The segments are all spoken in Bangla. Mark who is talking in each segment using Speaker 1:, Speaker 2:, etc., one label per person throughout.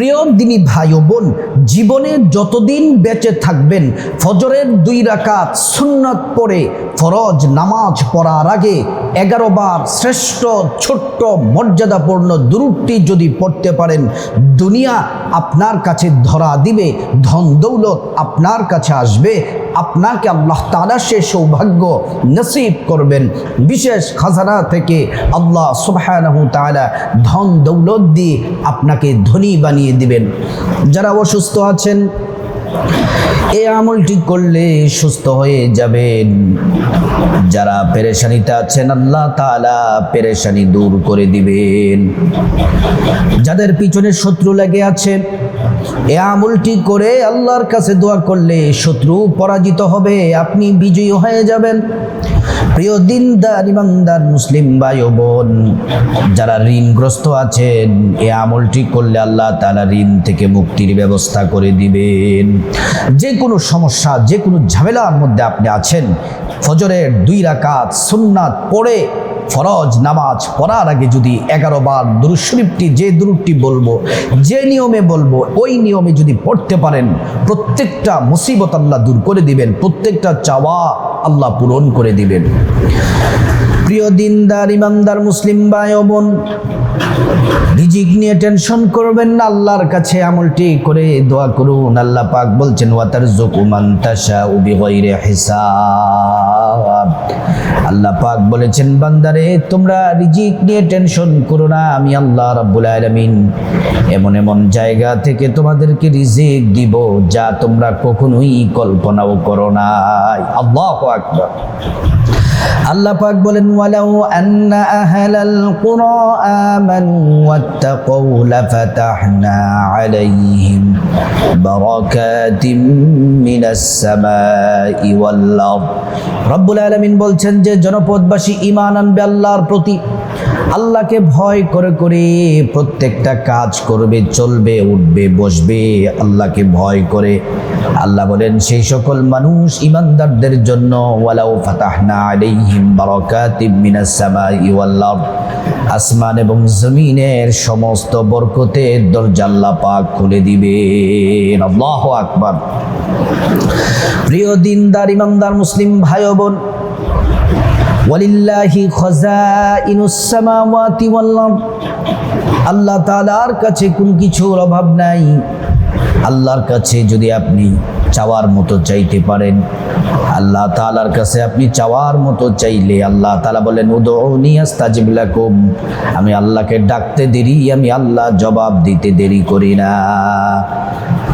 Speaker 1: প্রিয় দিনী ভাই ও বোন, জীবনে যতদিন বেঁচে থাকবেন, ফজরের দুই রাকাত সুন্নাত পড়ে ফরজ নামাজ পড়ার আগে এগারো বার শ্রেষ্ঠ ছোট্ট মর্যাদাপূর্ণ দুরুটি যদি পড়তে পারেন, দুনিয়া আপনার কাছে ধরা দিবে, ধন দৌলত আপনার কাছে আসবে। আপনাকে আল্লাহ তালা সে সৌভাগ্য নসিব করবেন। বিশেষ খাজানা থেকে আল্লাহ তাআলা ধন দৌলত দিয়ে আপনাকে ধনী বানিয়ে দিবেন। যারা অসুস্থ আছেন এই আমলটি করলে সুস্থ হয়ে যাবেন। যারা পেরেশানিতে আছেন, আল্লাহ তালা পেরেশানি দূর করে দিবেন। যাদের পিছনে শত্রু লেগে আছে এ আমলটি করে আল্লাহর কাছে দোয়া করলে শত্রু পরাজিত হবে, আপনি বিজয়ী হয়ে যাবেন। প্রিয় দিনদার, ইমানদার মুসলিম ভাই বোন, যারা ঋণগ্রস্ত আছেন, এ আমলটি করলে আল্লাহ তাআলা ঋণ থেকে মুক্তির ব্যবস্থা করে দিবেন। যে কোনো সমস্যা, যে কোনো ঝামেলার মধ্যে আপনি আছেন, ফজরের দুই রাকাত সুন্নাত পড়ে ফরজ নামাজ পড়ার আগে যদি এগারো বার দুরুদ শরীফটি, যে দুরুদটি বলব, যে নিয়মে বলব, ওই নিয়মে যদি পড়তে পারেন, প্রত্যেকটা মুসিবত আল্লাহ দূর করে দিবেন, প্রত্যেকটা চাওয়া আল্লাহ পূরণ করে দিবেন। প্রিয় দিনদার, ইমানদার মুসলিম ভাই ও বোন রিজিক নিয়ে টেনশন করবেন না, আল্লাহর কাছে আমলটি করে দোয়া করুন। আল্লাহ পাক বলছেন ওয়াতার জুকুমান তাশা উবি হিসাব। আল্লাহ পাক বলেছেন, বান্দারে, তোমরা রিজিক নিয়ে টেনশন করো না, আমি আল্লাহ রাব্বুল আলামিন। এমন এমন জায়গা থেকে তোমাদেরকে রিজিক দিব যা তোমরা কখনোই কল্পনাও করো নাই। আল্লাহু আকবার। আল্লাহ পাক বলেন, ওয়ালাউ আন্না আহলাল কুরা আমানু ওয়াত্তাকাউ লাফাতাহনা আলাইহিম বারাকাতিম মিনাস সামাই ওয়াল আরদ। রব্বুল আলামিন বলছেন যে জনপদবাসী ইমান আনবে আল্লাহর প্রতি। আল্লাহকে ভয় করে করে প্রত্যেকটা কাজ করবে, চলবে, উঠবে, বসবে, আল্লাহকে ভয় করে। আল্লাহ বলেন, সেই সকল মানুষ ইমানদারদের জন্য, ওয়ালাউ ফাতাহনা আলাইহিম বারাকাতিম মিনাস সামাই ওয়াল আরদ। আসমান এবং জমিনের সমস্ত বরকতের দরজা আল্লাহ পাক খুলে দিবেন। আল্লাহু আকবার। প্রিয় দিনদার ইমানদার মুসলিম ভাই বোন ওয়ালিল্লাহি খাজাইনুস সামাওয়াতি ওয়াল আরদ। আল্লাহ তাআলার কাছে কোনো কিছুর অভাব নাই। আল্লাহর কাছে যদি আপনি চাওয়ার মতো চাইতে পারেন, আল্লাহ তাআলার কাছে আপনি চাওয়ার মতো চাইলে আল্লাহ তাআলা বলেন, উদউনি আস্তাজিব লাকুম। আমি আল্লাহকে ডাকতে দেরি, আমি আল্লাহ জবাব দিতে দেরি করি না।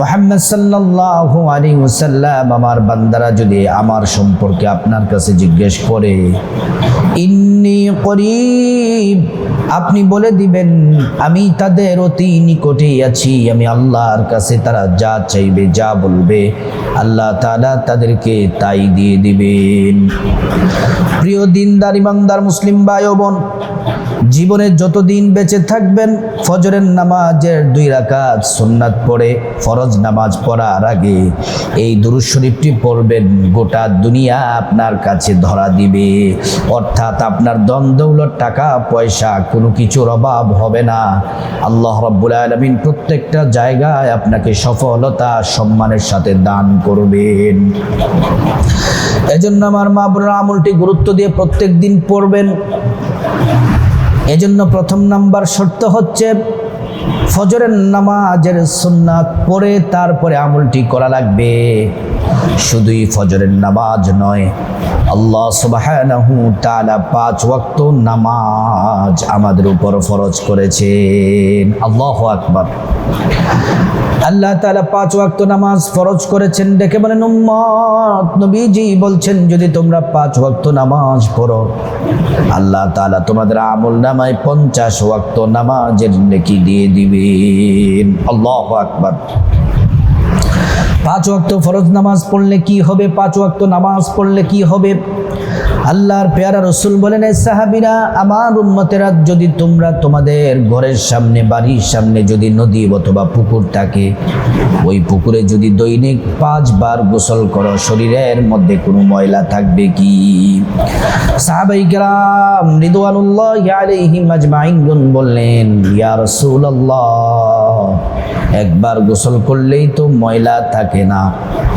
Speaker 1: মুহাম্মদ সাল্লাল্লাহু আলাইহি ওয়াসাল্লাম, আমার বান্দারা যদি আমার সম্পর্কে আপনার কাছে জিজ্ঞেস করে, ইন্নি করিব আপনি বলে দিবেন, আমি তাদের অতি নিকটেই আছি, আমি আল্লাহর কাছে তারা যা চাইবে, যা বলবে, আল্লাহ তাআলা তাদেরকে তাই দিয়ে দিবেন। প্রিয় দিনদার, ইমানদার, মুসলিম ভাই বোন জীবনে যতদিন বেঁচে থাকবেন, ফজরের নামাজের দুই রাকাত সুন্নাত পড়ে ফরজ নামাজ পড়ার আগে এই দুরুদ শরীফটি পড়বেন, গোটা দুনিয়া আপনার কাছে ধরা দিবে। অর্থাৎ আপনার দ্বন্দ্বৌলত টাকা, পয়সা কোনো কিছুর অভাব হবে না। আল্লাহ রব্বুল আলমিন প্রত্যেকটা জায়গায় আপনাকে সফলতা, সম্মানের সাথে দান করবেন। এজন্য আমার মা বোনেরা আমলটি গুরুত্ব দিয়ে প্রত্যেক দিন পড়বেন। এজন্য প্রথম নাম্বার শর্ত হচ্ছে ফজরের নামাজের সুন্নাত পরে তারপরে আমলটি করা লাগবে। শুধুই ফজরের নামাজ নয় আল্লাহ সুবহানাহু তাআলা পাঁচ ওয়াক্ত নামাজ আমাদের উপর ফরজ করেছেন। আল্লাহু আকবার। আল্লাহ তাআলা পাঁচ ওয়াক্ত নামাজ ফরজ করেছেন দেখে বলেন, উম্মত, নবীজি বলছেন, যদি তোমরা পাঁচ ওয়াক্ত নামাজ পড়ো, আল্লাহ তাআলা তোমাদের আমল নামায় পঞ্চাশ ওয়াক্ত নামাজের নেকি দিয়ে দিবেন। আল্লাহু আকবার। পাঁচ ওয়াক্ত ফরজ নামাজ পড়লে কি হবে? পাঁচ ওয়াক্ত নামাজ পড়লে কি হবে? আল্লাহর পেয়ারা রসুল বলেন, "এ সাহাবিরা, আমার উম্মতেরা যদি তোমরা তোমাদের ঘরের সামনে, বাড়ির সামনে যদি নদী অথবা পুকুর থাকে, ওই পুকুরে যদি দৈনিক পাঁচবার গোসল করো, শরীরের মধ্যে কোনো ময়লা থাকবে কি? সাহাবাই কেরাম রিদওয়ানুল্লাহ আজমাইন বললেন, ইয়া রাসূলুল্লাহ, একবার গোসল করলেই তো ময়লা থাকে না।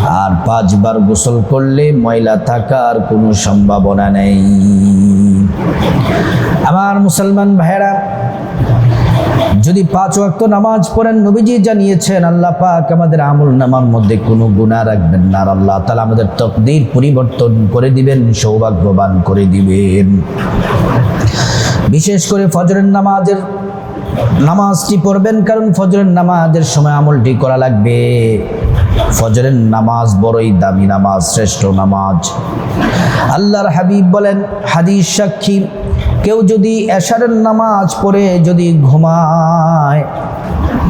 Speaker 1: আর পাঁচবার গোসল করলে ময়লা থাকার কোনো সম্ভাবনা নেই। আমার মুসলমান ভাইরা যদি পাঁচ ওয়াক্ত নামাজ পড়েন, নবীজি জানিয়েছেন, আল্লাহ পাক আমাদের আমল নামার মধ্যে কোনো গুনাহ রাখবেন না। আল্লাহ তাআলা আমাদের তকদির পরিবর্তন করে দিবেন, সৌভাগ্যবান করে দিবেন। বিশেষ করে ফজরের নামাজের নামাজটি পড়বেন, কারণ ফজরের নামাজের সময় আমলটি করা লাগবে। ফজরের নামাজ বড়ই দামি নামাজ, শ্রেষ্ঠ নামাজ। আল্লাহর হাবিব বলেন, হাদিস সাক্ষী, কেউ যদি এশারের নামাজ পড়ে যদি ঘুমায়,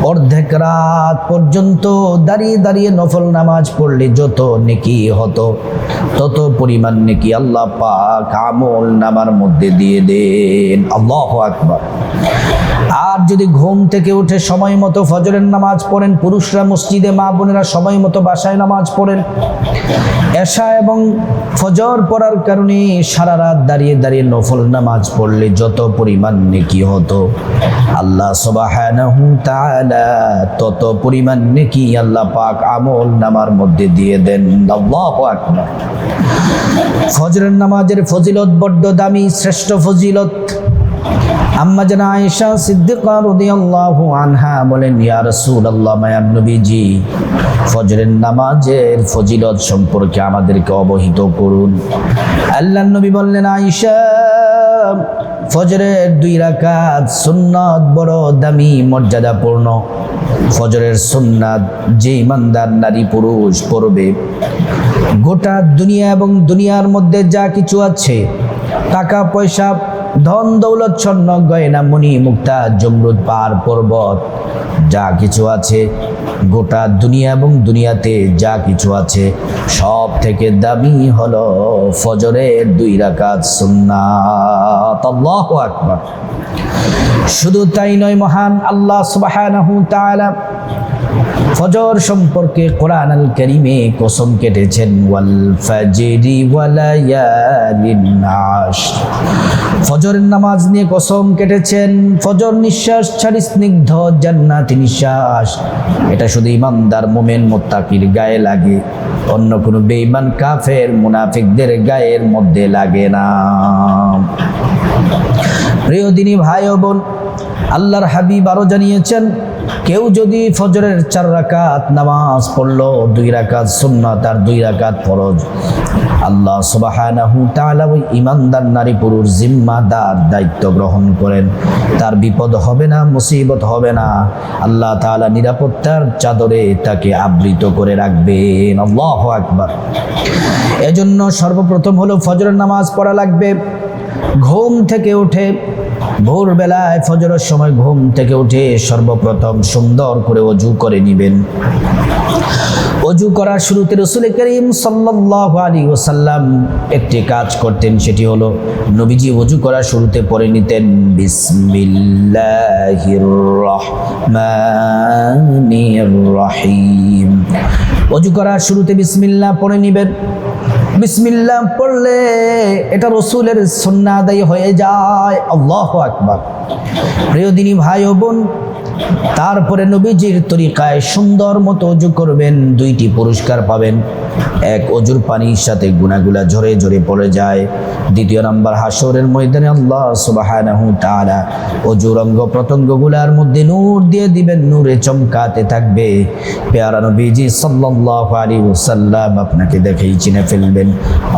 Speaker 1: অর্ধেক রাত পর্যন্ত দাঁড়িয়ে দাঁড়িয়ে নফল নামাজ পড়লে যত নেকি হতো, তত পরিমাণ নেকি আল্লাহ পাক আমল নামার মধ্যে দিয়ে দেন। আল্লাহ আকবার। আর যদি ঘুম থেকে উঠে সময় মতো ফজরের নামাজ পড়েন, পুরুষরা মসজিদে মা বোনেরা সময় মতো বাসায় নামাজ পড়েন। এশা এবং ফজর পড়ার কারণে সারা রাত দাঁড়িয়ে দাঁড়িয়ে নফল নামাজ পড়লে যত পরিমাণ নেকি হতো। আল্লাহ তাআলা তত পরিমাণ নেকি আল্লাহ পাক আমল নামার মধ্যে দিয়ে দেন। ফজরের নামাজের ফজিলত বড্ড দামি, শ্রেষ্ঠ ফজিলত। আম্মা জানা আয়েশা সিদ্দিকা রাদিয়াল্লাহু আনহা বলেন, ইয়া রাসূলুল্লাহ মায়ান নবীজি, ফজরের নামাজের ফজিলত সম্পর্কে আমাদেরকে অবহিত করুন। আল্লাহর নবী বললেন, আয়েশা, ফজরের দুই রাকাত সুন্নাত বড় দামি, মর্যাদাপূর্ণ। ফজরের সুন্নাত যে ইমানদার নারী পুরুষ পড়বে, গোটা দুনিয়া এবং দুনিয়ার মধ্যে যা কিছু আছে, টাকা, পয়সা ধন দৌলত স্বর্ণ গয়না মণি মুক্তা জমরুদ পার পর্বত। যা কিছু আছে গোটা দুনিয়া এবং দুনিয়াতে যা কিছু আছে সব থেকে দামি হলো ফজরের দুই রাকাত সুন্নাত। আল্লাহু আকবার। শুধু তাই নয় মহান আল্লাহ সুবহানাহু তাআলা ফজর সম্পর্কে কোরআন আল করিমে কসম কেটেছেন, ওয়াল ফাজরি ফজরের নামাজ নিয়ে কসম কেটেছেন, ফজর নিঃশ্বাস ছাড়ি স্নিগ্ধ জান্নাতি নিঃশ্বাস। এটা শুধু ইমানদার মোমেন মোত্তাকির গায়ে লাগে, অন্য কোনো বেঈমান কাফের মুনাফিকদের গায়ের মধ্যে লাগে না। প্রিয় দিনী ভাই বোন আল্লাহর হাবিব আরও জানিয়েছেন, কেউ যদি ফজরের চার রাকাত নামাজ পড়ল, দুই রাকাত সুন্নাত আর দুই রাকাত ফরজ, আল্লাহ সুবহানাহু তাআলা ওই ইমানদার নারী পুরুষ জিম্মাদার দায়িত্ব গ্রহণ করেন। তার বিপদ হবে না, মুসিবত হবে না। আল্লাহ তাআলা নিরাপত্তার চাদরে তাকে আবৃত করে রাখবেন। আল্লাহু আকবার। এজন্য সর্বপ্রথম হলো ফজরের নামাজ পড়া লাগবে। ঘুম থেকে উঠে ভোরবেলায় ফজরের সময় ঘুম থেকে উঠে সর্বপ্রথম সুন্দর করে অজু করে নিবেন। অজু করার শুরুতে রসুল করিম সাল্লাহ আলী ওসাল্লাম একটি কাজ করতেন, সেটি হলো নবীজি অজু করার শুরুতে পড়ে নিতেন, বিসমিল্লাহির রহিম। অজু করার শুরুতে বিসমিল্লা পড়ে নিবেন। বিসমিল্লা পড়লে এটা রসুলের সন্ন্যাদায়ী হয়ে যায়। আল্লাহ আকবার। প্রিয় দিনী ভাই ও বোন তারপরে নবীজির তরিকায় সুন্দর মতো অজু করবেন, দুইটি পুরস্কার পাবেন। এক অজুর পানির সাথে গুনাগুলা ঝরে ঝরে পড়ে যায়। দ্বিতীয় নম্বর হাসরের ময়দানে আল্লাহ সুবহানাহু তাআলা অজুর অঙ্গ প্রত্যঙ্গগুলার মধ্যে নূর দিয়ে দিবেন, নূরে চমকাতে থাকবে। পেয়ারা নবীজি সাল্লাল্লাহু আলাইহি ওয়াসাল্লাম আপনাকে দেখেই চিনে ফেলবেন।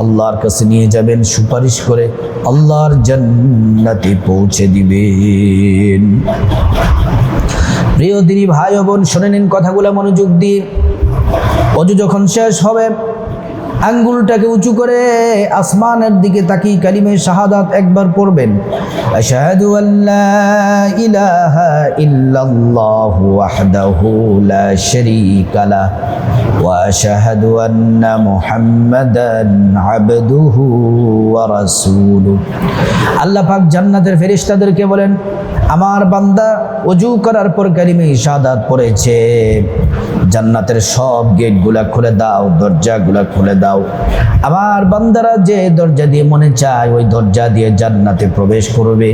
Speaker 1: আল্লাহর কাছে নিয়ে যাবেন সুপারিশ করে আল্লাহর জান্নাতে পৌঁছে দিবেন। প্রিয় দিনী ভাই বোন শুনে নিন কথাগুলো মনোযোগ দিয়ে। অজু যখন শেষ হবে আঙ্গুলটাকে উঁচু করে আসমানের দিকে তাকিয়ে কালিমে শাহাদাত একবার পড়বেন। আশহাদু আল্লা ইলাহা ইল্লাল্লাহু ওয়াহদাহু লা শারীকা লা ওয়া আশহাদু আন্না মুহাম্মাদান আবদুহু ওয়া রাসূলুহু। আল্লাহ পাক জান্নাতের ফেরেশতাদেরকে বলেন, আমার বান্দা অজু করার পর কালিমে শাহাদাত পড়েছে। জান্নাতের সব গেটগুলা খুলে দাও, দরজাগুলা খুলে দাও। আমার বান্দারা যে দরজা দিয়ে মনে চায়, ওই দরজা দিয়ে জান্নাতে প্রবেশ করবে।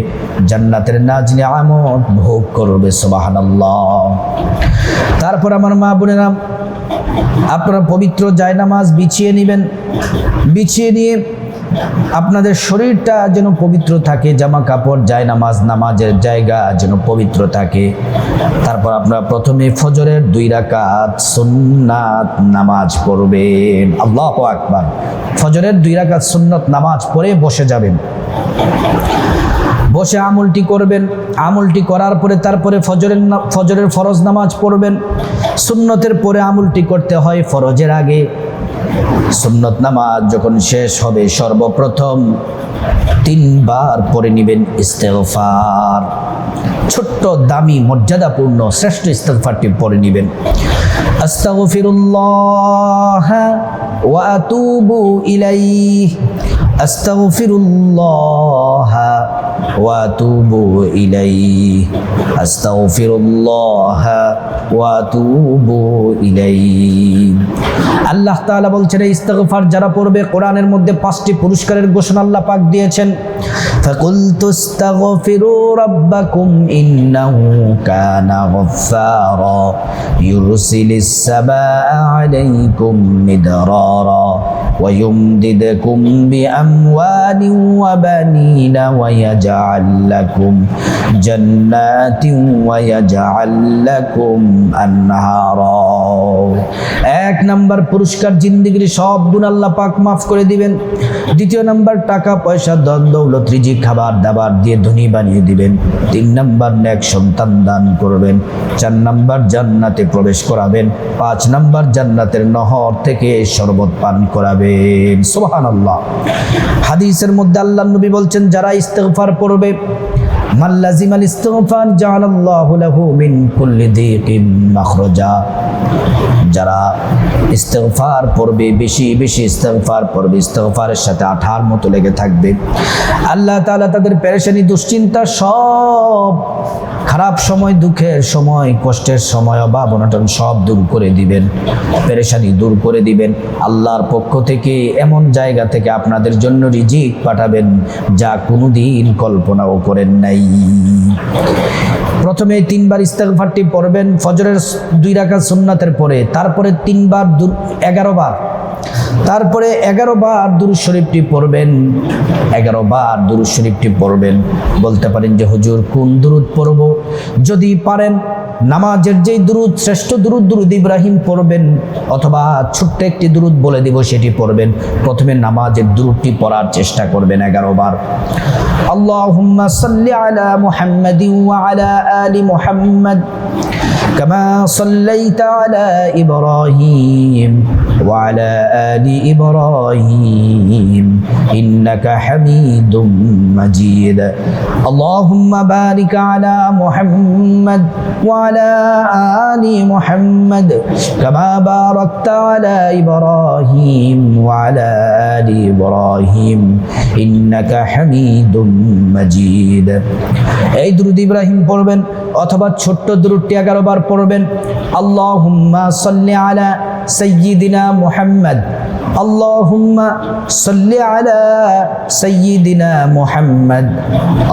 Speaker 1: জান্নাতের নাজ নিয়ামত ভোগ করবে, সুবহানাল্লাহ। তারপর আমার মা বোনেরা, আপনারা পবিত্র জায়নামাজ বিছিয়ে নেবেন। বিছিয়ে নিয়ে আপনাদের শরীরটা যেন পবিত্র থাকে, জামা কাপড় যায় নামাজ নামাজের জায়গা যেন পবিত্র থাকে। তারপর আপনারা প্রথমে ফজরের দুই রাকাত সুন্নাত নামাজ পড়বেন। আল্লাহ আকবার। ফজরের দুই রাকাত সুন্নাত নামাজ পড়ে বসে যাবেন। বসে আমলটি করবেন। আমলটি করার পরে তারপরে ফজরের ফজরের ফরজ নামাজ পড়বেন। সুন্নতের পরে আমলটি করতে হয় ফরজের আগে। সুন্নত নামাজ যখন শেষ হবে, সর্বপ্রথম তিনবার পরে নেবেন ইস্তেফার ছোট্ট, দামি, মর্যাদাপূর্ণ, শ্রেষ্ঠ ইস্তেফারটি পরে নেবেন। আস্তাগফিরুল্লাহ ওয়া আতুবু আস্তাগফিরুল্লাহ ওয়া আতুবু ইলাইহি আস্তাগফিরুল্লাহ ওয়া আতুবু ইলাইহি আল্লাহ তাআলা বলছেন এই ইস্তেগফার যারা পড়বে কোরআনের মধ্যে পাঁচটি পুরস্কারের ঘোষণা আল্লাহ পাক দিয়েছেন فقلت استغفروا ربكم إنه كان غفارا يرسل السماء عليكم مدرارا ويمددكم بأموال وبنين ويجعل لكم جنات ويجعل لكم أنهارا এক নাম্বার পুরস্কার জিন্দিগির সব গুণ আল্লাহ পাক মাফ করে দিবেন দ্বিতীয় নাম্বার টাকা পয়সা দন দৌলত রিজি খাবার দাবার দিয়ে ধনী বানিয়ে দিবেন তিন নাম্বার নেক সন্তান দান করবেন চার নাম্বার জান্নাতে প্রবেশ করাবেন পাঁচ নাম্বার জান্নাতের নহর থেকে শরবত পান করাবেন সুবহানাল্লাহ। হাদিসের মধ্যে আল্লাহ নবী বলছেন, যারা পড়বে মাল্লাজিম আল ইস্তেগফার, জাআলাল্লাহু লাহু কুল্লি দিকিম মাখরাজা। যারা পড়বে, বেশি বেশি পড়বে সাথে আঠার মতো লেগে থাকবে। আল্লাহ তাআলা তাদের পেরেশানি, দুশ্চিন্তা সব খারাপ সময়, দুঃখের সময়, কষ্টের সময়, অভাব, অনটন সব দূর করে দিবেন। পেরেশানি দূর করে দিবেন। আল্লাহর পক্ষ থেকে এমন জায়গা থেকে আপনাদের জন্য রিজিক পাঠাবেন যা কোনোদিন কল্পনাও করেন নাই। প্রথমে তিনবার ইস্তেগফারটি পড়বেন, ফজরের দুই রাকাত সুন্নাতের পরে, তারপরে তিনবার এগারো বার। তারপরে এগারো বার দুরুদ শরীফটি পড়বেন। এগারো বার দুরুদ শরীফটি পড়বেন। বলতে পারেন যে, হুজুর, কোন দুরুদ পড়ব? যদি পারেন নামাজের যেই দুরুদ শ্রেষ্ঠ দুরুদ দুরুদ ইব্রাহিম পড়বেন অথবা ছোট্ট একটি দুরুদ বলে দিব সেটি পড়বেন প্রথমে নামাজের দুরুদটি পড়ার চেষ্টা করবেন এগারো বার আল্লাহুম্মা সাল্লি আলা মুহাম্মাদিন ওয়া আলা আলি মুহাম্মাদ كما صليت على إبراهيم وعلى آل إبراهيم إنك حميد مجيد اللهم بارك على محمد وعلى آل محمد كما باركت على إبراهيم وعلى آل إبراهيم إنك حميد مجيد এই দ্রুদ ইব্রাহিম পড়বেন অথবা ছোট্ট দ্রুদটি এগারো বার পড়বেন আল্লাহুম্মা সাল্লি আলা সাইয়্যিদিনা মুহাম্মদ আল্লাহুম্মা সাল্লি আলা সাইয়্যিদিনা মুহাম্মদ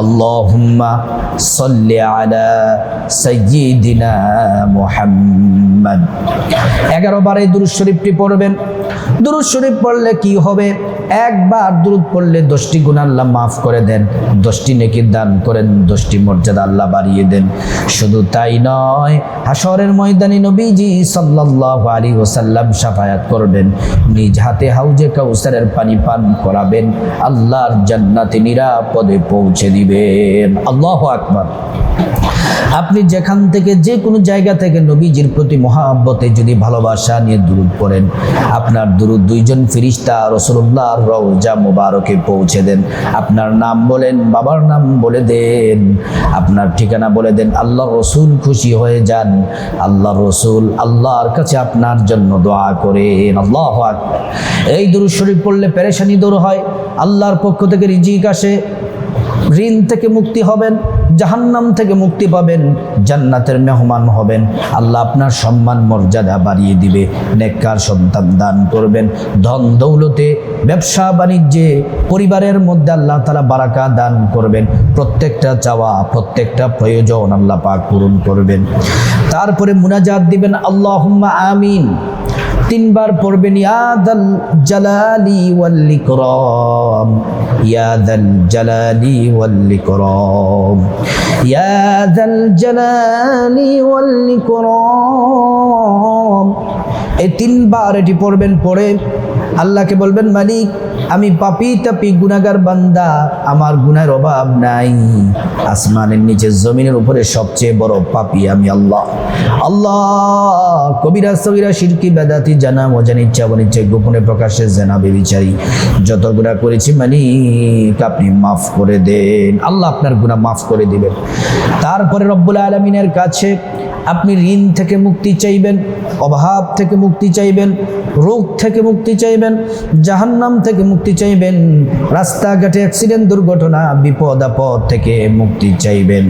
Speaker 1: আল্লাহুম্মা সাল্লি আলা সাইয়্যিদিনা মুহাম্মদ। এগারো বার দুরূদ শরীফটি পড়বেন। দুরূদ শরীফ পড়লে কি হবে? একবার দুরূদ পড়লে দশটি গুণ আল্লাহ মাফ করে দেন, দশটি নেকি দান করেন, দশটি মর্যাদা আল্লাহ বাড়িয়ে দেন। শুধু তাই নয় হাসরের ময়দানি নবীজি সাল্লাল্লাহু আলাইহি ওয়াসাল্লাম শাফায়াত করবেন, নিজ হাতে হাউজে কাউসারের পানি পান করাবেন, আল্লাহর জান্নাতে নিরাপদে পৌঁছে দিবেন। আল্লাহ আকবার। আপনি যেখান থেকে যে কোনো জায়গা থেকে নবীজির প্রতি মহাব্বতে যদি ভালোবাসা নিয়ে দুরুদ পড়েন, আপনার দুরুদ দুইজন ফিরিস্তা রসুল্লাহ রওজা মুবারকে পৌঁছে দেন। আপনার নাম বলেন, বাবার নাম বলে দেন। আপনার ঠিকানা বলে দেন আল্লাহ রসুল খুশি হয়ে যান। আল্লাহ রসুল আল্লাহর কাছে আপনার জন্য দোয়া করেন। আল্লাহ এই দুরুদ শরীফ পড়লে পেরেশানি দূর হয়, আল্লাহর পক্ষ থেকে রিজিক আসে ঋণ থেকে মুক্তি হবেন, জাহান্নাম থেকে মুক্তি পাবেন, জান্নাতের মেহমান হবেন। আল্লাহ আপনার সম্মান, মর্যাদা বাড়িয়ে দিবে, নেককার সন্তান দান করবেন। ধন দৌলতে, ব্যবসা বাণিজ্যে, পরিবারের মধ্যে আল্লাহ তালা বারাকা দান করবেন। প্রত্যেকটা চাওয়া, প্রত্যেকটা প্রয়োজন আল্লাহ পাক পূরণ করবেন। তারপরে মুনাজাত দিবেন আল্লাহ আমিন। তিনবার পড়বেন ইয়াদাল জালালি ওয়াল ইকরাম ইয়াদাল জালালি ওয়াল ইকরাম ইয়াদাল জালালি ওয়াল ইকরাম এই তিনবার এটি পড়বেন পরে আল্লাহকে বলবেন, মালিক, আমি পাপি, তাপি গুনাগার বান্দা, আমার গুনার অভাব নাই। আসমানের নিচে জমিনের উপরে সবচেয়ে বড় পাপি আমি আল্লাহ। আল্লাহ, কবিরা সবিরা শিরকি বেদাতি, জানা মজান ইচ্ছা, অনিচ্ছা, গোপনে প্রকাশ্যে জানা, বেবিচারি। যত গুণা করেছি মালিক, আপনি মাফ করে দেন। আল্লাহ আপনার গুনাহ মাফ করে দিবেন। তারপরে রব্বুল আলমিনের কাছে আপনি ঋণ থেকে মুক্তি চাইবেন, অভাব থেকে মুক্তি চাইবেন, রোগ থেকে মুক্তি চাইবেন, জাহান্নাম থেকে মুক্তি চাইবেন, রাস্তাঘাটে অ্যাক্সিডেন্ট দুর্ঘটনা, বিপদ, আপদ থেকে মুক্তি চাইবেন।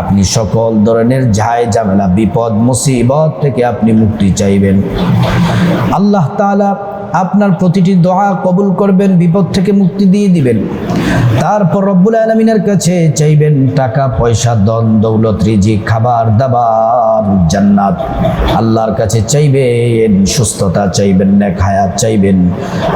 Speaker 1: আপনি সকল ধরনের ঝায় ঝামেলা, বিপদ, মুসিবত থেকে আপনি মুক্তি চাইবেন। আল্লাহ তাআলা আপনার প্রতিটি দোয়া কবুল করবেন, বিপদ থেকে মুক্তি দিয়ে দিবেন। তারপর রব্বুল আলমিনের কাছে চাইবেন টাকা, পয়সা দন দৌলত রিজি খাবার, দাবার, জান্নাত। আল্লাহর কাছে চাইবেন সুস্থতা, চাইবেন নেক হায়াত, চাইবেন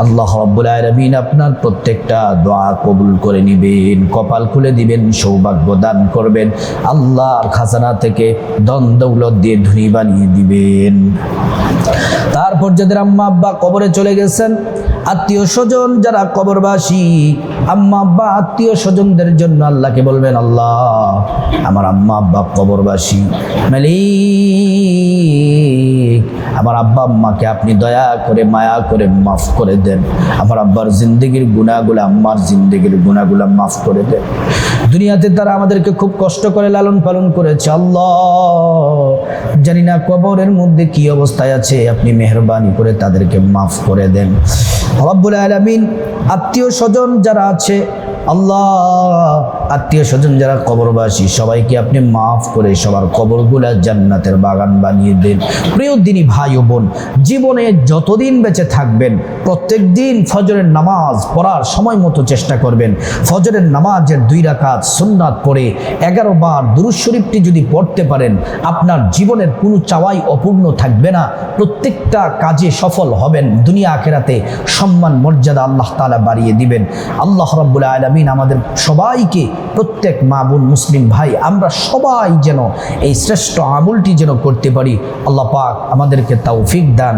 Speaker 1: আল্লাহ রব্বুল আলমিন আপনার প্রত্যেকটা দোয়া কবুল করে নিবেন, কপাল খুলে দিবেন, সৌভাগ্য দান করবেন, আল্লাহর খাজানা থেকে দন দৌলত দিয়ে ধনী বানিয়ে দিবেন। তারপর যাদের আম্মা আব্বা কবরে চলে গেছেন আত্মীয় স্বজন যারা কবরবাসী আম্মা আব্বা আত্মীয় স্বজনদের জন্য আল্লাহকে বলবেন আল্লাহ আমার আম্মা আব্বা কবরবাসী মালিক আমার আব্বা আম্মাকে আপনি দয়া করে, মায়া করে, মাফ করে দেন। আমার আব্বার জিন্দগির গুণাগুলো আম্মার জিন্দগির গুণাগুলো মাফ করে দেন। দুনিয়াতে তারা আমাদেরকে খুব কষ্ট করে, লালন পালন করেছে। আল্লাহ, জানি না কবরের মধ্যে কি অবস্থায় আছে। আপনি মেহরবানি করে তাদেরকে মাফ করে দেন। রব্বুল আলমিন আত্মীয় স্বজন যারা আছে আল্লাহ, আত্মীয় স্বজন যারা কবরবাসী, সবাইকে আপনি মাফ করে সবার কবরগুলা জান্নাতের বাগান বানিয়ে দেন। প্রিয় দিনী ভাই ও বোন, জীবনে যতদিন বেঁচে থাকবেন, প্রত্যেক দিন ফজরের নামাজ পড়ার সময় মতো চেষ্টা করবেন। ফজরের নামাজের দুই রাকাত সুন্নাত পড়ে এগারো বার দুরুজ শরীফটি যদি পড়তে পারেন, আপনার জীবনের কোনো চাওয়াই অপূর্ণ থাকবে না। প্রত্যেকটা কাজে সফল হবেন, দুনিয়া আখেরাতে সম্মান মর্যাদা আল্লাহ তালা বাড়িয়ে দিবেন। আল্লাহ রব্বুল আলমিন আমাদের সবাইকে প্রত্যেক মা বোন মুসলিম ভাই, আমরা সবাই যেন এই শ্রেষ্ঠ আমলটি যেন করতে পারি। আল্লাহ পাক আমাদেরকে তৌফিক দান।